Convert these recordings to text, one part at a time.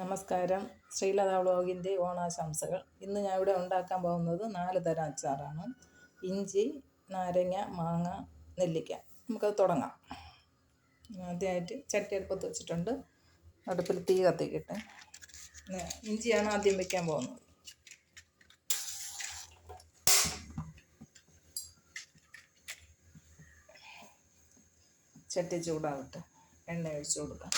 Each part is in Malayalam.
നമസ്കാരം. ശ്രീലത വ്ളോഗിന്റെ ഓണാശംസകൾ. ഇന്ന് ഞാൻ ഇവിടെ ഉണ്ടാക്കാൻ പോകുന്നത് നാല് തരം അച്ചാറാണ്. ഇഞ്ചി നാരങ്ങ മാങ്ങ നെല്ലിക്ക. നമുക്കത് തുടങ്ങാം. ആദ്യമായിട്ട് ചട്ടി അടുപ്പത്ത് വെച്ചിട്ടുണ്ട്. അടുപ്പിൽ തീ കത്തിക്കിട്ട്. ഇഞ്ചിയാണ് ആദ്യം വയ്ക്കാൻ പോകുന്നത്. ചട്ടി ചൂടാവട്ടെ എണ്ണ ഒഴിച്ചു കൊടുക്കാം.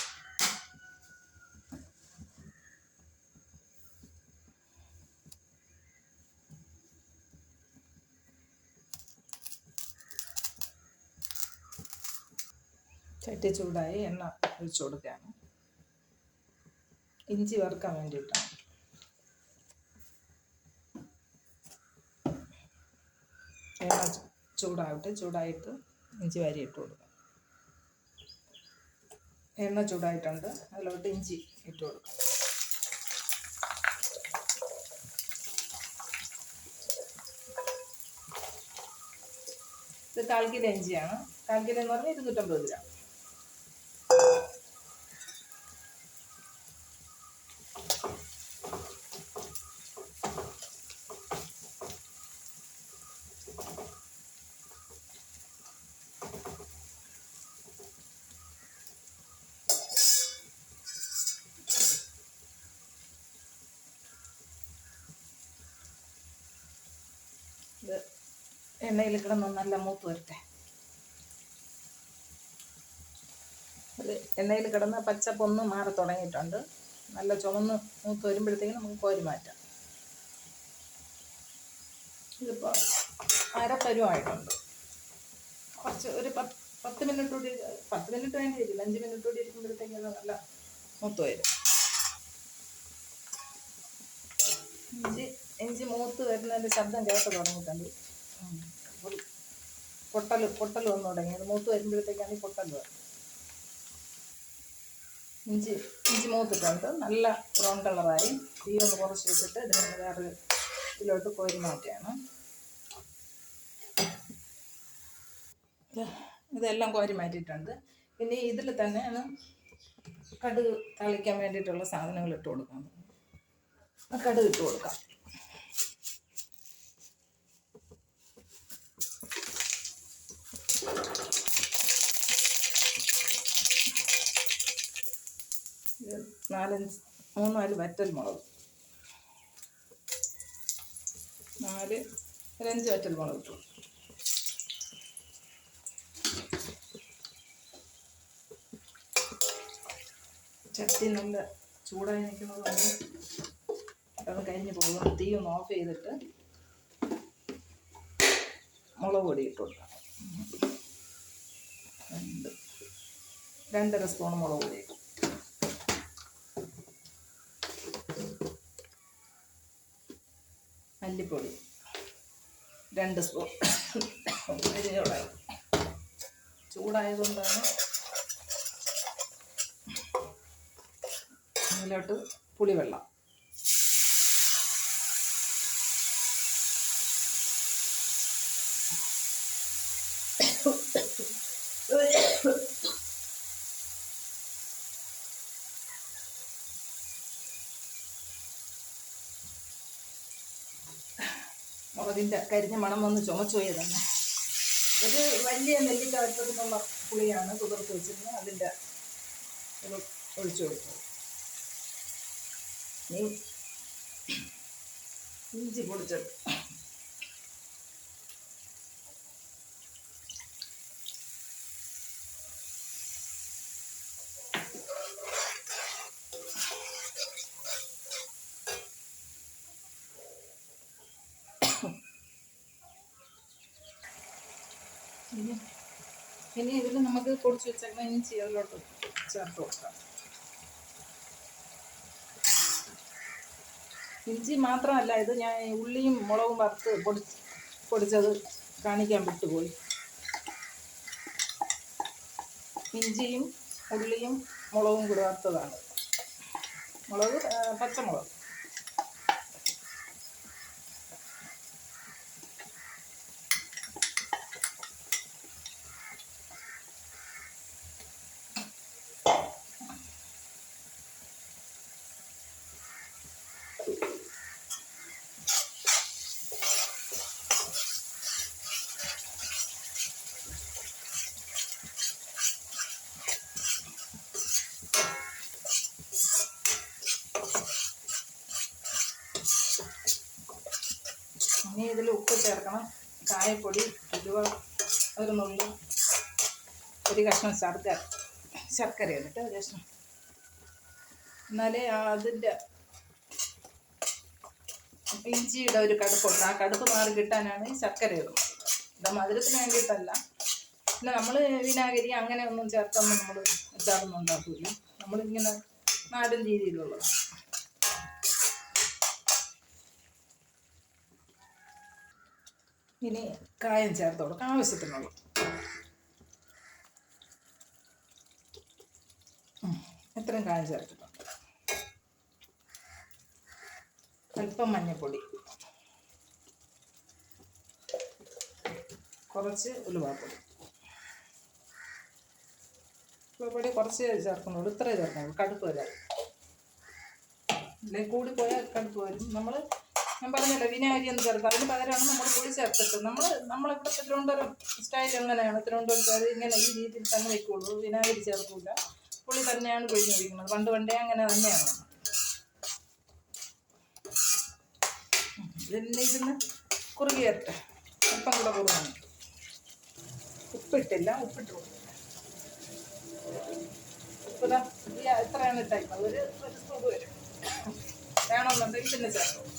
ചട്ടി ചൂടായി എണ്ണ ഒഴിച്ചു കൊടുക്കുകയാണ്. ഇഞ്ചി വറുക്കാൻ വേണ്ടിയിട്ടാണ്. എണ്ണ ചൂടാവട്ടെ ചൂടായിട്ട് ഇഞ്ചി വാരി ഇട്ട് കൊടുക്കാം. എണ്ണ ചൂടായിട്ടുണ്ട് അതിലോട്ട് ഇഞ്ചി ഇട്ട് കൊടുക്കാം. ഇത് കാൽ കിലോ ഇഞ്ചിയാണ്. കാൽ കിലോ എന്ന് പറഞ്ഞാൽ ഇരുന്നൂറ്റമ്പത് ഗ്രാം ഇത് എണ്ണയിൽ കിടന്ന് നല്ല മൂത്ത് വരട്ടെ. അത് എണ്ണയിൽ കിടന്ന് പച്ചപ്പൊന്ന് മാറി തുടങ്ങിയിട്ടുണ്ട്. നല്ല ചുമന്ന് മൂത്ത് വരുമ്പോഴത്തേക്കും നമുക്ക് കോരി മാറ്റാം. ഇതിപ്പോൾ അരപ്പരുവായിട്ടുണ്ട്. കുറച്ച് ഒരു പത്ത് പത്ത് മിനിറ്റ് കൂടി പത്ത് മിനിറ്റ് വേണ്ടി ഇരിക്കില്ല. അഞ്ച് മിനിറ്റ് കൂടി ഇരിക്കുമ്പോഴത്തേക്കും നല്ല മൂത്ത് വരും. ഇഞ്ചി ഇഞ്ചി മൂത്ത് വരുന്നതിന്റെ ശബ്ദം കേട്ട് തുടങ്ങിയിട്ടുണ്ട്. പൊട്ടൽ പൊട്ടൽ വന്നു തുടങ്ങി. അത് മൂത്ത് വരുമ്പോഴത്തേക്കാണ് ഈ പൊട്ടൽ ഇഞ്ചി ഇഞ്ചി മൂത്തിട്ടുണ്ട്. നല്ല ബ്രൗൺ കളറായി തീ ഒന്ന് കുറച്ച് വെച്ചിട്ട് ഇതിന് വേറെ ഇതിലോട്ട് കോരി മാറ്റുകയാണ്. ഇത് ഇതെല്ലാം കോരി മാറ്റിയിട്ടുണ്ട്. പിന്നെ ഇതിൽ തന്നെയാണ് കടുക് തളിക്കാൻ വേണ്ടിയിട്ടുള്ള സാധനങ്ങൾ ഇട്ട് കൊടുക്കുന്നത്. കടുക് ഇട്ട് കൊടുക്കാം. ഇത് നാലഞ്ച് മൂന്ന് നാല് വറ്റൽ മുളക്. നാല് ഒരഞ്ച് വറ്റൽ മുളക് ഇട്ടു. ചട്ടി നല്ല ചൂടായി നിൽക്കുന്നത് കൊണ്ട് അത് കഴിഞ്ഞ് പോകും തീ ഒന്ന് ഓഫ് ചെയ്തിട്ട് മുളക് പൊടി ഇട്ട് രണ്ടര സ്പൂൺ മുളക് പൊടി. മല്ലിപ്പൊടി. രണ്ട് സ്പൂൺ. ചൂടായി ചൂടായതുകൊണ്ടാണ് അതിലോട്ട് പുളിവെള്ളം. മുളകിന്റെ കരിഞ്ഞ മണം വന്ന് ചുമച്ചു തന്നെ ഒരു വലിയ നെല്ലിക്ക വലുപ്പത്തിനുള്ള പുളിയാണ് കുതിർത്ത് വെച്ചിരുന്നത്. അതിന്റെ ഒഴിച്ചു ഇനി ഇഞ്ചി പൊടിച്ചത് ഇനി ഇനി ഇതിൽ നമുക്ക് പൊടിച്ച് വെച്ചേക്കുന്ന ഇനി ചീരലോട്ട് ചേർത്ത് കൊടുക്കാം. ഇഞ്ചി മാത്രമല്ല ഇത് ഞാൻ ഉള്ളിയും മുളകും വറുത്ത് പൊടി പൊടിച്ചത് കാണിക്കാൻ വിട്ടുപോയി. ഇഞ്ചിയും ഉള്ളിയും മുളകും കൂടി വറുത്തതാണ്. മുളക് പച്ചമുളക്. ഇനി ഇതിൽ ഉപ്പ് ചേർക്കണം. കായപ്പൊടി ഉലുവ ഒരു നുള്ളി ഒരു കഷ്ണം ശർക്കര ശർക്കര കേട്ടോ ഒരു കഷ്ണം. എന്നാലേ അതിന്റെ ഇഞ്ചിയുടെ ഒരു കടുപ്പുണ്ട് ആ കടുപ്പ് മാറി കിട്ടാനാണ് ഈ ശർക്കര ഇടുന്നത്. ഇത് മധുരത്തിന് വേണ്ടിയിട്ടല്ല. പിന്നെ നമ്മൾ വിനാഗിരി അങ്ങനെ ഒന്നും ചേർത്തൊന്നും നമ്മൾ അച്ചാറൊന്നും ഉണ്ടാക്കില്ല നമ്മളിങ്ങനെ നാടൻ രീതിയിലുള്ളത് ഇനി കായം ചേർത്ത് കൊടുക്കാം ആവശ്യത്തിനുള്ള ഇത്രയും കായം ചേർത്തിട്ടുണ്ട്. അല്പം മഞ്ഞൾപ്പൊടി കുറച്ച് ഉലുവാപ്പൊടി. ഉലുവാപ്പൊടി കുറച്ച് ചേർക്കുന്നുള്ളൂ ഇത്രേ ചേർക്കുന്നുള്ളൂ കടുപ്പ് വരാം കൂടിപ്പോയാൽ കടുപ്പ് വരും. നമ്മൾ ഞാൻ പറഞ്ഞല്ലോ വിനാഗിരി എന്ന് ചേർക്കുക അതിന് പകരമാണ് നമ്മൾ പുളി ചേർത്തിട്ട് നമ്മൾ നമ്മളിവിടെ തിരുവനന്തപുരം സ്റ്റൈൽ എങ്ങനെയാണ്? തിരുവനന്തപുരത്തുകാർ ഇങ്ങനെ ഈ രീതിയിൽ തന്നെ വയ്ക്കുള്ളൂ വിനാഗിരി ചേർക്കില്ല പുളി തന്നെയാണ് പിഴിഞ്ഞ് ഒഴിക്കുന്നത് പണ്ട് പണ്ടേ അങ്ങനെ തന്നെയാണ്. ഇതിന് ഇരുന്ന് കുറുകി വരട്ടെ അല്പം കൂടെ കുറവാണ് ഉപ്പിട്ടില്ല ഉപ്പിട്ട് കൊടുക്കില്ല ഉപ്പിതാ ഈ എത്രയാണ് ഇട്ടേക്കുന്നത്? ഒരു വരും. വേണമെന്നുണ്ടെങ്കിൽ പിന്നെ ചേർക്കും.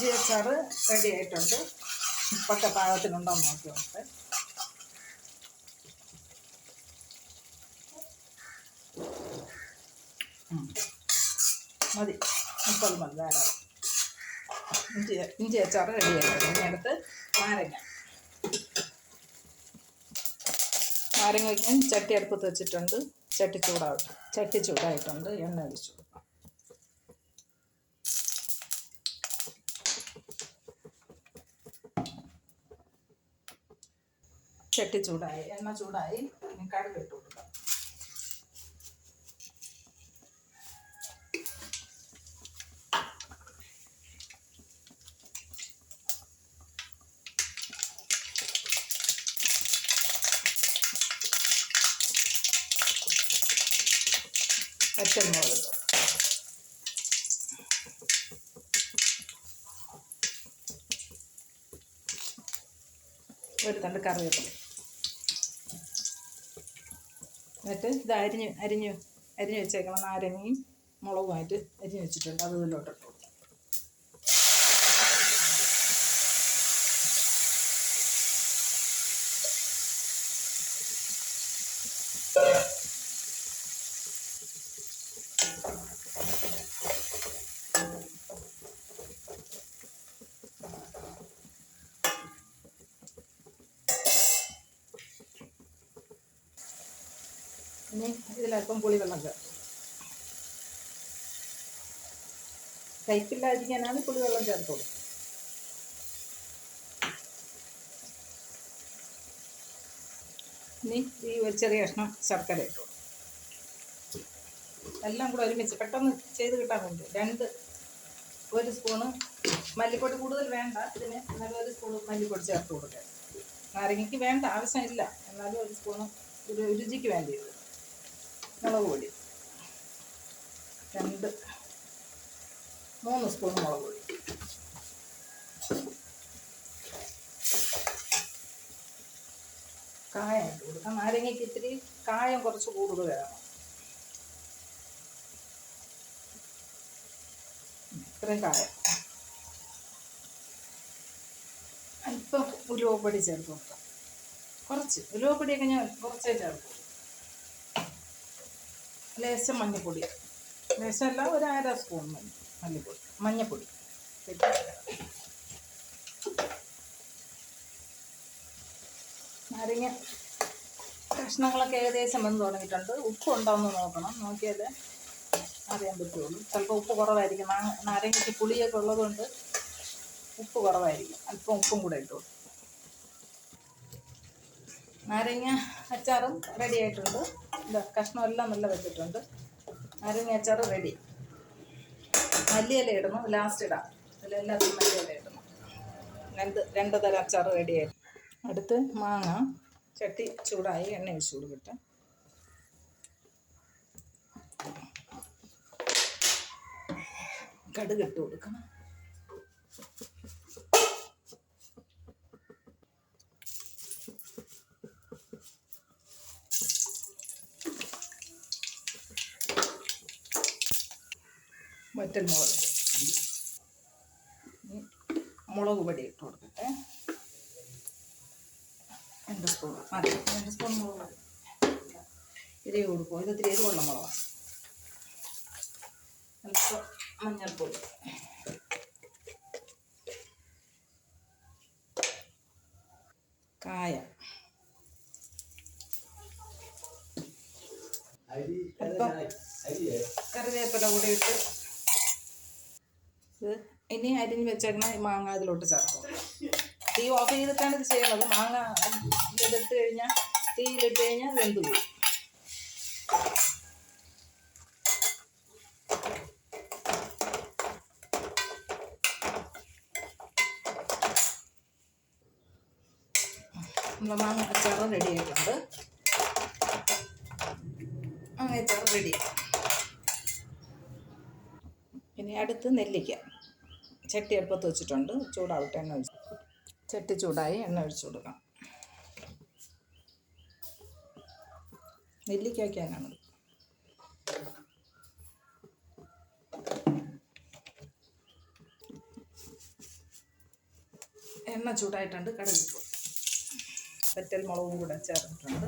ഇഞ്ചി അച്ചാറ് റെഡി ആയിട്ടുണ്ട്. ഉപ്പൊക്കെ പാകത്തിനുണ്ടോ നോക്കി നോക്കട്ടെ. മതി. മുപ്പത് മതി. ധാരാളം ഇഞ്ചി ഇഞ്ചി അച്ചാറ് റെഡി ആയിട്ടുണ്ട്. ഇനി അടുത്ത് നാരങ്ങ. നാരങ്ങ വയ്ക്കാൻ ചട്ടി അടുപ്പത്ത് വെച്ചിട്ടുണ്ട്. ചട്ടി ചൂടാവട്ടെ. ചട്ടി ചൂടായിട്ടുണ്ട്. എണ്ണ ഒഴിച്ചു. ചട്ടി ചൂടായി എണ്ണ ചൂടായി ഇനി കടുക് ഇട്ട് കൊടുക്കാം. പച്ചമുളക് ഒരു തണ്ട് കറിവേപ്പില. എന്നിട്ട് ഇത് അരിഞ്ഞ് അരിഞ്ഞ് അരിഞ്ഞ് വെച്ചേക്കണം. നാരങ്ങയും മുളകുമായിട്ട് അരിഞ്ഞ് വെച്ചിട്ടുണ്ട്. അത് ഇതിലോട്ട് ഇതിലല്പം പുളിവെള്ളം ചേർക്കും. കയ്പില്ലാതിരിക്കാനാണ് പുളിവെള്ളം ചേർത്തോളൂ. ഇനി ഈ ഒരു ചെറിയ കഷ്ണം ശർക്കര ഇട്ടു എല്ലാം കൂടെ ഒരുമിച്ച് പെട്ടെന്ന് ചെയ്ത് കിട്ടാൻ വേണ്ടി രണ്ട് ഒരു സ്പൂണ് മല്ലിപ്പൊടി കൂടുതൽ വേണ്ട ഇതിന് എന്നാലും ഒരു സ്പൂൺ മല്ലിപ്പൊടി ചേർത്ത് കൊടുക്കുക നാരങ്ങയ്ക്ക് വേണ്ട ആവശ്യമില്ല എന്നാലും ഒരു സ്പൂണ് ഒരു രുചിക്ക് വേണ്ടിയത് മുളക് പൊടി. രണ്ട് മൂന്ന് സ്പൂൺ മുളക് പൊടി. കായം ഇട്ട് കൊടുക്കാം. നാരങ്ങയ്ക്ക് ഇത്തിരി കായം കുറച്ച് കൂടുതൽ വേണം. ഇത്രയും കായം. അല്പം ഉലുവപ്പൊടി ചേർത്ത് കൊടുക്കാം. കുറച്ച്. ഉലുവപ്പൊടിയൊക്കെ ഞാൻ കുറച്ചേ ചേർക്കും. ലേശം മഞ്ഞൾപ്പൊടി ലേശമല്ല ഒരു അര സ്പൂൺ മല്ലിപ്പൊടി മഞ്ഞൾപ്പൊടി നാരങ്ങ കഷ്ണങ്ങളൊക്കെ ഏകദേശം വന്ന് തുടങ്ങിയിട്ടുണ്ട്. ഉപ്പ് ഉണ്ടോയെന്ന് നോക്കണം. നോക്കിയാൽ അറിയാൻ പറ്റുള്ളൂ. ചിലപ്പോൾ ഉപ്പ് കുറവായിരിക്കും. നാരങ്ങയ്ക്ക് പുളിയൊക്കെ ഉള്ളതുകൊണ്ട് ഉപ്പ് കുറവായിരിക്കും. അല്പം ഉപ്പും കൂടെ ഇട്ടു. നാരങ്ങ അച്ചാറും റെഡി ആയിട്ടുണ്ട്. കഷ്ണമെല്ലാം നല്ല വെച്ചിട്ടുണ്ട്. നാരങ്ങ അച്ചാർ റെഡി മല്ലിയില ഇടണം ലാസ്റ്റ് ഇടാം. ഇതിലെല്ലാത്തിനും മല്ലിയില ഇടണം. രണ്ട് രണ്ട് തരം അച്ചാർ റെഡിയായി അടുത്ത് മാങ്ങ ചട്ടി ചൂടായി എണ്ണ ഒഴിച്ചു കൊടുക്കട്ടെ. കടുകിട്ട് കൊടുക്കണം. വറ്റൽ മുളക് മുളക് പൊടി ഇട്ട് കൊടുക്കട്ടെ രണ്ട് സ്പൂൺ മതി രണ്ട് സ്പൂൺ മുളക് പൊടി. എരിവ് കൊടുക്കും ഇത് ഇത്തിരി എരിവുള്ള മുളകാണ്. അല്പം മഞ്ഞൾപ്പൊടി. കായ. അല്പം കറിവേപ്പില കൂടി ഇട്ട് ഇനി അരിഞ്ഞ് വെച്ചേക്കണ ഈ മാങ്ങ അതിലോട്ട് ചേർക്കും. തീ ഓഫ് ചെയ്തിട്ടാണ് ഇത് ചെയ്യുന്നത്. മാങ്ങ ഇതിട്ട് കഴിഞ്ഞാൽ തീയിലിട്ട് കഴിഞ്ഞാൽ വെന്ത് പോകും നമ്മുടെ മാങ്ങ അച്ചാറ് റെഡി ആയിട്ടുണ്ട്. മാങ്ങ അച്ചാറ് റെഡി ഇനി അടുത്ത് നെല്ലിക്ക. ചട്ടി അടുപ്പത്ത് വെച്ചിട്ടുണ്ട്. ചൂടാവട്ടെ എണ്ണ ഒഴിച്ച്. ചട്ടി ചൂടായി എണ്ണ ഒഴിച്ചു കൊടുക്കാം. നെല്ലിക്കാക്കാനാണ് എണ്ണ ചൂടായിട്ടുണ്ട് കടലിട്ടു പറ്റൽ മുളകും കൂടെ ചേർത്തിട്ടുണ്ട്.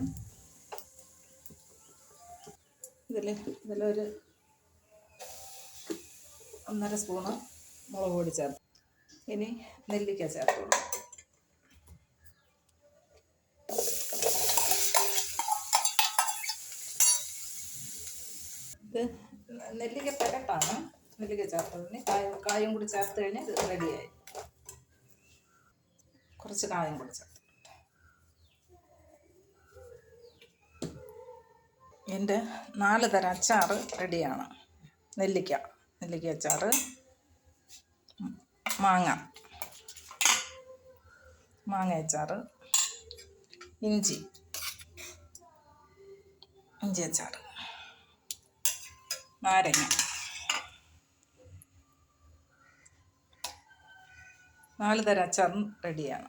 ഇതിൽ ഇതിലൊരു ഒന്നര സ്പൂണ് മുളക് പൊടി ചേർത്ത്. ഇനി നെല്ലിക്ക ചേർത്ത് കൊടുക്കും. ഇത് നെല്ലിക്ക പെരട്ടാണ്. നെല്ലിക്ക ചേർത്തതിന് കായ കായും കൂടി ചേർത്ത് കഴിഞ്ഞാൽ ഇത് റെഡിയായി കുറച്ച് കായം കൂടി ചേർത്ത് എന്റെ നാല് തരം അച്ചാറ് റെഡിയാണ് നെല്ലിക്ക നെല്ലിക്ക അച്ചാറ് മാങ്ങ. മാങ്ങ അച്ചാറ് ഇഞ്ചി ഇഞ്ചി അച്ചാറ് നാരങ്ങ. നാല് തരം അച്ചാറും റെഡിയാണ്